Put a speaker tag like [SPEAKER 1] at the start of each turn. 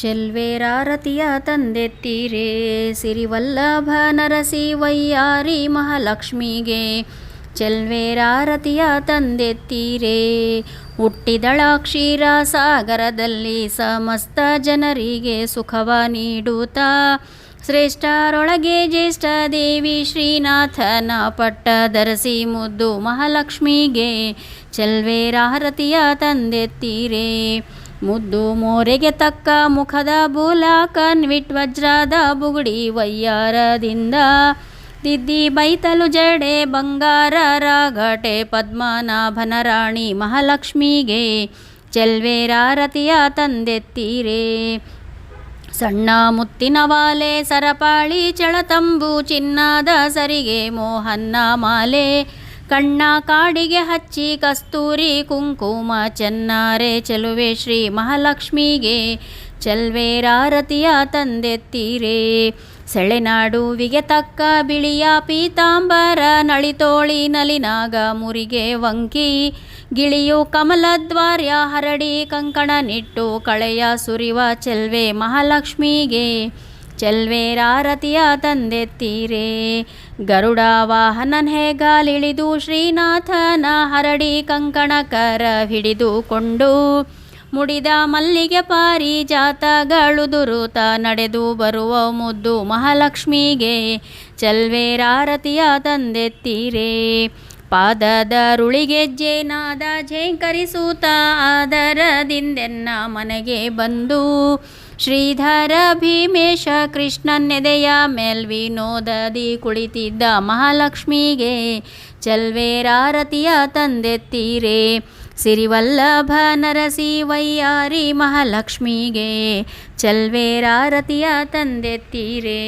[SPEAKER 1] ಚೆಲ್ವೇರಾರತಿಯ ತಂದೆತ್ತೀರೇ. ಸಿರಿವಲ್ಲಭ ನರಸಿ ವಯ್ಯಾರಿ ಮಹಾಲಕ್ಷ್ಮಿಗೆ ಚೆಲ್ವೇರಾರತಿಯ ತಂದೆತ್ತೀರೇ. ಹುಟ್ಟಿದಳ ಕ್ಷೀರ ಸಾಗರದಲ್ಲಿ ಸಮಸ್ತ ಜನರಿಗೆ ಸುಖವ ನೀಡುತ್ತಾ ಶ್ರೇಷ್ಠರೊಳಗೆ ಜ್ಯೇಷ್ಠ ದೇವಿ ಶ್ರೀನಾಥನ ಪಟ್ಟ ಧರಿಸಿ ಮುದ್ದು ಮಹಾಲಕ್ಷ್ಮಿಗೆ ಚೆಲ್ವೇರಾರತಿಯ ತಂದೆತ್ತೀರೇ. ಮುದ್ದು ಮೋರೆಗೆ ತಕ್ಕ ಮುಖದ ಬೂಲ ಕನ್ವಿಟ್ ವಜ್ರದ ಬುಗುಡಿ ವಯ್ಯಾರದಿಂದ ದಿದ್ದಿ ಬೈತಲು ಜಡೆ ಬಂಗಾರ ರಾಘಟೆ ಪದ್ಮನಾಭನ ರಾಣಿ ಮಹಾಲಕ್ಷ್ಮಿಗೆ. ಚೆಲ್ವೇರಾರತಿಯ ತಂದೆತ್ತೀರೇ ಸಣ್ಣ ಮುತ್ತಿನ ವಾಲೆ ಸರಪಾಳಿ ಚಳತಂಬು ಚಿನ್ನದ ಸರಿಗೆ ಮೋಹನ್ನ ಮಾಲೆ. ಕಣ್ಣ ಕಾಡಿಗೆ ಹಚ್ಚಿ ಕಸ್ತೂರಿ ಕುಂಕುಮ ಚೆನ್ನಾರೆ ಚೆಲುವೆ ಶ್ರೀ ಮಹಾಲಕ್ಷ್ಮಿಗೆ. ಚೆಲ್ವೇರಾರತಿಯ ತಂದೆತ್ತೀರೇ ಸೆಳೆನಾಡುವಿಗೆ ತಕ್ಕ ಬಿಳಿಯ ಪೀತಾಂಬರ, ನಳಿತೋಳಿ ನಲಿನಾಗ ಮುರಿಗೆ ವಂಕಿ. ಗಿಳಿಯು ಕಮಲದ್ವಾರ್ಯ ಹರಡಿ ಕಂಕಣ ನಿಟ್ಟು ಕಳೆಯ ಸುರಿವ ಚೆಲ್ವೆ ಮಹಾಲಕ್ಷ್ಮಿಗೆ. ಚೆಲ್ವೇರಾರತಿಯ ತಂದೆತ್ತೀರೇ ಗರುಡ ವಾಹನನ್ ಹೇಗಾಲಿಳಿದು ಶ್ರೀನಾಥನ ಹರಡಿ ಕಂಕಣಕರ ಹಿಡಿದುಕೊಂಡು ಮುಡಿದ ಮಲ್ಲಿಗೆ ಪಾರಿಜಾತಗಳು ದುರುತ ನಡೆದು ಬರುವ ಮುದ್ದು ಮಹಾಲಕ್ಷ್ಮಿಗೆ ಚಲ್ವೇರಾರತಿಯ ತಂದೆತ್ತೀರೇ ಪಾದದ ರುಳಿಗೆಜ್ಜೆ ನಾದ ಝೇಂಕರಿಸೂತ ಆದರದಿಂದೆನ್ನ ಮನೆಗೆ ಬಂದು. ಶ್ರೀಧರ ಭೀಮೇಶ ಕೃಷ್ಣನೆದೆಯ ಮೇಲ್ವಿನೋದದಿ ಕುಳಿತಿದ್ದ ಮಹಾಲಕ್ಷ್ಮಿಗೆ ಚಲ್ವೇರಾರತಿಯ ತಂದೆತ್ತೀರೇ ಸಿರಿವಲ್ಲಭ ನರಸಿ ವಯ್ಯಾರಿ ಮಹಾಲಕ್ಷ್ಮಿಗೆ ಚಲ್ವೇರಾರತಿಯ ತಂದೆತ್ತೀರೇ.